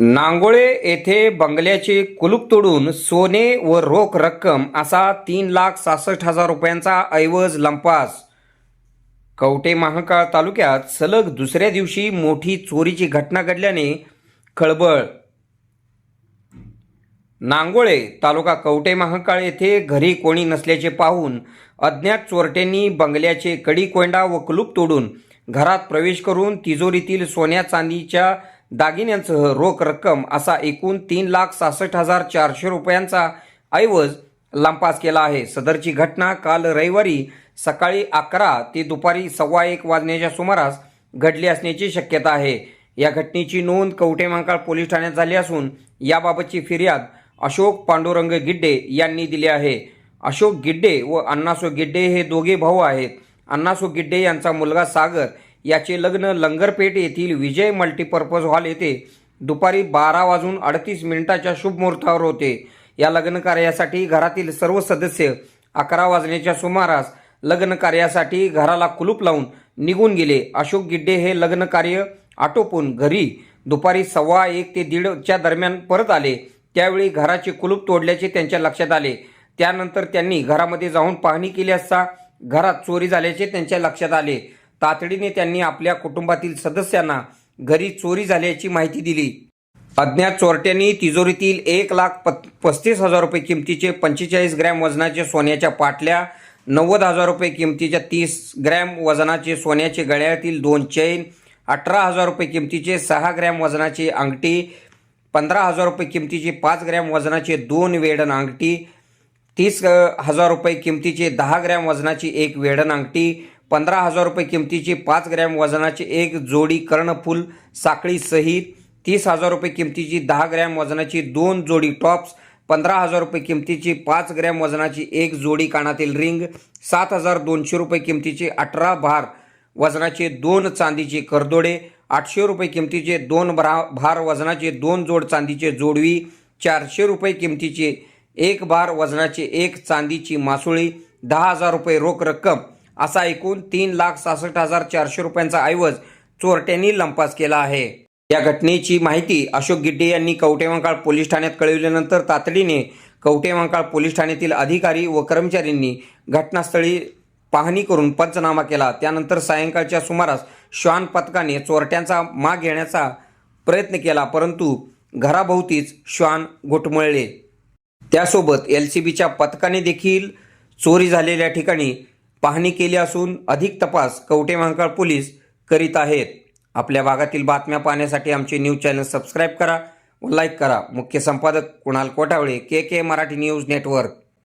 नांगोळे येथे बंगल्याचे कुलूप तोडून सोने व रोख रक्कम असा तीन लाख सहासष्ट हजार रुपयांचा ऐवज लंपास. कवटे महाकाळ तालुक्यात सलग दुसऱ्या दिवशी मोठी चोरीची घटना घडल्याने खळबळ. नांगोळे तालुका कवटे महाकाळ येथे घरी कोणी नसल्याचे पाहून अज्ञात चोरट्यांनी बंगल्याचे कडी कोंडा व कुलूप तोडून घरात प्रवेश करून तिजोरीतील सोन्या चांदीच्या दागिन्यांसह रोख रक्कम असा एकूण तीन लाख सहासष्ट हजार चारशे रुपयांचा ऐवज लंपास केला आहे. सदरची घटना काल रविवारी सकाळी अकरा ते दुपारी सव्वा एक वाजण्याच्या सुमारास घडली असण्याची शक्यता आहे. या घटनेची नोंद कवठेमहांकाळ पोलीस ठाण्यात झाली असून याबाबतची फिर्याद अशोक पांडुरंग गिड्डे यांनी दिली आहे. अशोक गिड्डे व अण्णासो गिड्डे हे दोघे भाऊ आहेत. अण्णासो गिड्डे यांचा मुलगा सागर याचे लग्न लंगरपेठ येथील विजय मल्टीपर्पज हॉल येथे दुपारी बारा वाजून अडतीस मिनिटाच्या शुभ मुहूर्तावर होते. या लग्न कार्यासाठी घरातील सर्व सदस्य अकरा वाजण्याच्या सुमारास लग्न कार्यासाठी घराला कुलूप लावून निघून गेले. अशोक गिड्डे हे लग्न कार्य आटोपून घरी दुपारी सव्वा एक ते दीडच्या दरम्यान परत आले. त्यावेळी घराचे कुलूप तोडल्याचे त्यांच्या लक्षात आले. त्यानंतर त्यांनी घरामध्ये जाऊन पाहणी केली असता घरात चोरी झाल्याचे त्यांच्या लक्षात आले. तातडीने त्यांनी आपल्या कुटुंबातील सदस्यांना घरी चोरी झाल्याची माहिती दिली. अज्ञात चोरट्यांनी तिजोरीतील एक लाख प पस्तीस हजार रुपये किमतीचे पंचेचाळीस ग्रॅम वजनाचे सोन्याच्या पाटल्या नव्वद हजार रुपये किमतीच्या तीस ग्रॅम वजनाचे सोन्याचे गळ्यातील दोन चैन अठरा हजार रुपये किमतीचे सहा ग्रॅम वजनाची अंगठी पंधरा हजार रुपये किमतीचे पाच ग्रॅम वजनाचे दोन वेडन अंगठी तीस हजार रुपये किमतीचे दहा ग्रॅम वजनाची एक वेडन अंगठी पंधरा हजार रुपये किमतीची पाच ग्रॅम वजनाची एक जोडी कर्णफूल साखळी सहित तीस हजार रुपये किमतीची दहा ग्रॅम वजनाची दोन जोडी टॉप्स पंधरा हजार रुपये किमतीची पाच ग्रॅम वजनाची एक जोडी कानातील रिंग सात हजार दोनशे रुपये किमतीचे अठरा भार वजनाचे दोन चांदीचे करदोडे आठशे रुपये किमतीचे दोन भरा भार वजनाचे दोन जोड चांदीचे जोडवी चारशे रुपये किमतीचे एक भार वजनाचे एक चांदीची मासुळी दहा हजार रुपये रोख रक्कम. असा एकूण तीन लाख सहासष्ट हजार चारशे रुपयांचा ऐवज चोरट्यांनी लंपास केला आहे. या घटनेची माहिती अशोक गिड्डे यांनी कवटेमंकाळ पोलीस ठाण्यात कळविल्यानंतर तातडीने कवटेमंकाळ पोलीस ठाण्यातील अधिकारी व कर्मचाऱ्यांनी घटनास्थळी पाहणी करून पंचनामा केला. त्यानंतर सायंकाळच्या सुमारास श्वान पथकाने चोरट्यांचा माग घेण्याचा प्रयत्न केला परंतु घराभोवतीच श्वान घुटमळले. त्यासोबत एल सी बीच्या पथकाने देखील चोरी झालेल्या ठिकाणी पाहणी केली असून अधिक तपास कवठे महांकाळ पोलीस करीत आहेत. आपल्या भागातील बातम्या पाहण्यासाठी आमचे न्यूज चॅनल सबस्क्राईब करा व लाईक करा. मुख्य संपादक Kunal Kotawale K K Marathi news network.